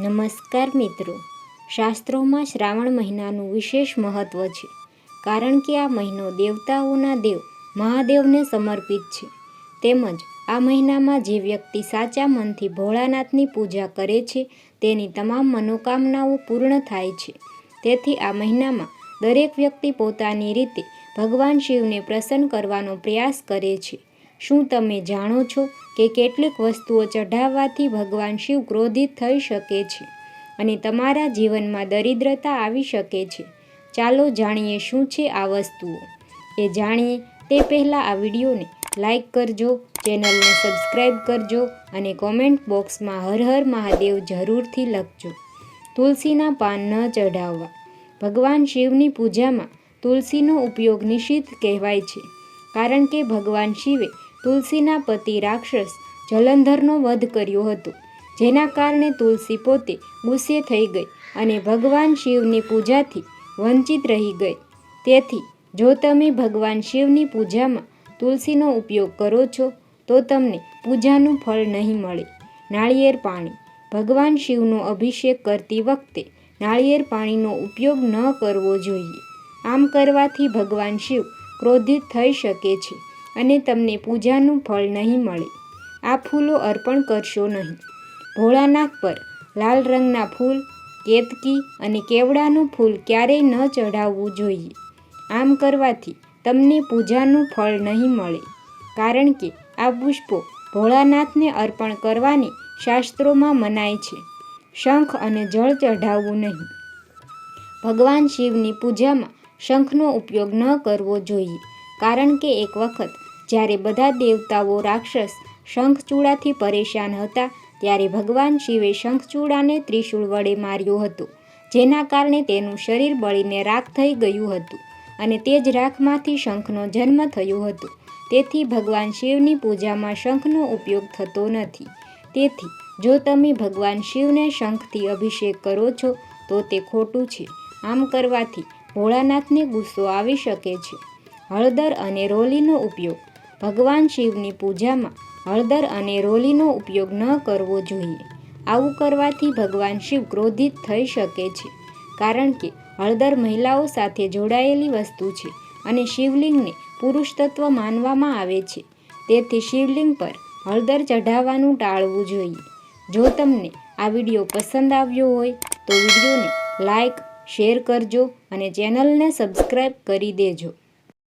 નમસ્કાર મિત્રો. શાસ્ત્રોમાં શ્રાવણ મહિનાનું વિશેષ મહત્વ છે. કારણ કે આ મહિનો દેવતાઓના દેવ, મહાદેવને સમર્પિત છે. તેમજ આ મહિનામાં જે વ્યક્તિ સાચા મનથી ભોળાનાથની પૂજા કરે છે, તેની તમામ મનોકામનાઓ પૂર્ણ થાય છે. તેથી આ મહિનામાં દરેક વ્યક્તિ પોતાની રીતે ભગવાન શિવને પ્રસન્ન કરવાનો પ્રયાસ કરે છે. શું તમે જાણો છો કે કેટલીક વસ્તુઓ ચઢાવવાથી ભગવાન શિવ ક્રોધિત થઈ શકે છે અને તમારા જીવનમાં દરિદ્રતા આવી શકે છે? ચાલો જાણીએ શું છે આ વસ્તુઓ. એ જાણીએ તે પહેલાં આ વિડીયોને લાઈક કરજો, ચેનલને સબસ્ક્રાઈબ કરજો અને કોમેન્ટ બોક્સમાં હર હર મહાદેવ જરૂરથી લખજો. તુલસીના પાન ન ચઢાવવા. ભગવાન શિવની પૂજામાં તુલસીનો ઉપયોગ નિષિદ્ધ કહેવાય છે, કારણ કે ભગવાન શિવે તુલસીના પતિ રાક્ષસ જલંધરનો વધ કર્યો હતો, જેના કારણે તુલસી પોતે ગુસ્સે થઈ ગઈ અને ભગવાન શિવની પૂજાથી વંચિત રહી ગઈ. તેથી, જો તમે ભગવાન શિવની પૂજામાં તુલસીનો ઉપયોગ કરો છો, તો તમને પૂજાનું ફળ નહીં મળે. નાળિયેર પાણી. ભગવાન શિવનો અભિષેક કરતી વખતે નાળિયેર પાણીનો ઉપયોગ ન કરવો જોઈએ. આમ કરવાથી ભગવાન શિવ ક્રોધિત થઈ શકે છે. અને તમને પૂજાનું ફળ નહીં મળે. આ ફૂલો અર્પણ કરશો નહીં. ભોળાનાથ પર લાલ રંગના ફૂલ, કેતકી અને કેવડાનું ફૂલ ક્યારેય ન ચઢાવવું જોઈએ. આમ કરવાથી તમને પૂજાનું ફળ નહીં મળે. કારણ કે આ પુષ્પો ભોળાનાથને અર્પણ કરવાની શાસ્ત્રોમાં મનાય છે. શંખ અને જળ ચઢાવવું નહીં. ભગવાન શિવની પૂજામાં શંખનો ઉપયોગ ન કરવો જોઈએ. કારણ કે એક વખત જ્યારે બધા દેવતાઓ રાક્ષસ શંખચૂડાથી પરેશાન હતા, ત્યારે ભગવાન શિવે શંખચૂડાને ત્રિશૂળ વડે માર્યો હતો, જેના કારણે તેનું શરીર બળીને રાખ થઈ ગયું હતું અને તે જ રાખમાંથી શંખનો જન્મ થયો હતો. તેથી ભગવાન શિવની પૂજામાં શંખનો ઉપયોગ થતો નથી. તેથી જો તમે ભગવાન શિવને શંખથી અભિષેક કરો છો, તો તે ખોટું છે. આમ કરવાથી ભોળાનાથને ગુસ્સો આવી શકે છે. હળદર અને રોલીનો ઉપયોગ. ભગવાન શિવની પૂજામાં હળદર અને રોલીનો ઉપયોગ ન કરવો જોઈએ. આવું કરવાથી ભગવાન શિવ ક્રોધિત થઈ શકે છે. કારણ કે હળદર મહિલાઓ સાથે જોડાયેલી વસ્તુ છે અને શિવલિંગને પુરુષ તત્વ માનવામાં આવે છે. તેથી શિવલિંગ પર હળદર ચઢાવવાનું ટાળવું જોઈએ. જો તમને આ વીડિયો પસંદ આવ્યો હોય, તો વિડીયોને લાઈક, શેર કરજો અને ચેનલને સબસ્ક્રાઈબ કરી દેજો.